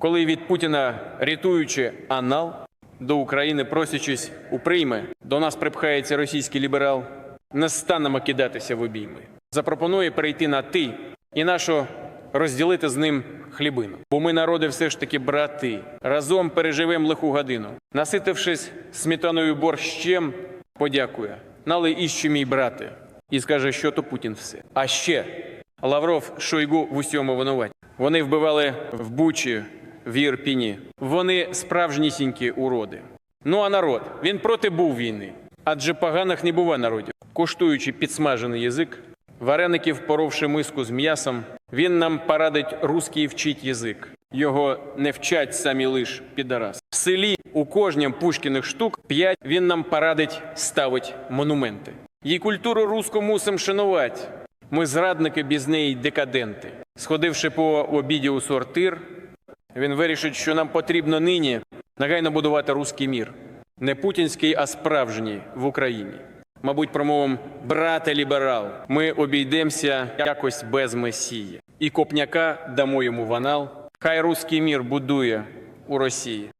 коли від Путіна рятуючи анал, до України просячись у прийми, до нас припхається російський ліберал, не станемо кидатися в обійми. Запропонує перейти на ти і нашу розділити з ним хлібину. Бо ми народи все ж таки брати, разом переживем лиху годину. Наситившись сметаною борщем, подякує. Налий іще мій брате, і скаже, що то Путін все. А ще Лавров, Шойгу в усьому винуваті. Вони вбивали в Бучі, в Ірпіні. Вони справжнісінькі уроди. Ну а народ, він проти був війни. Адже поганих не бува народів. Коштуючи підсмажений язик, вареників поровши миску з м'ясом, він нам порадить руський вчить язик. Його не вчать самі лиш підарас. В селі у кожнім пушкіних штук п'ять він нам порадить ставить монументи. Їй культуру руську мусим шанувати. Ми зрадники без неї декаденти. Сходивши по обіді у сортир, він вирішить, що нам потрібно нині негайно будувати руський мір. Не путінський, а справжній в Україні. Мабуть, промовом брате ліберал, ми обійдемося якось без месії. І копняка дамо йому в анал. Хай руський мір будує у Росії.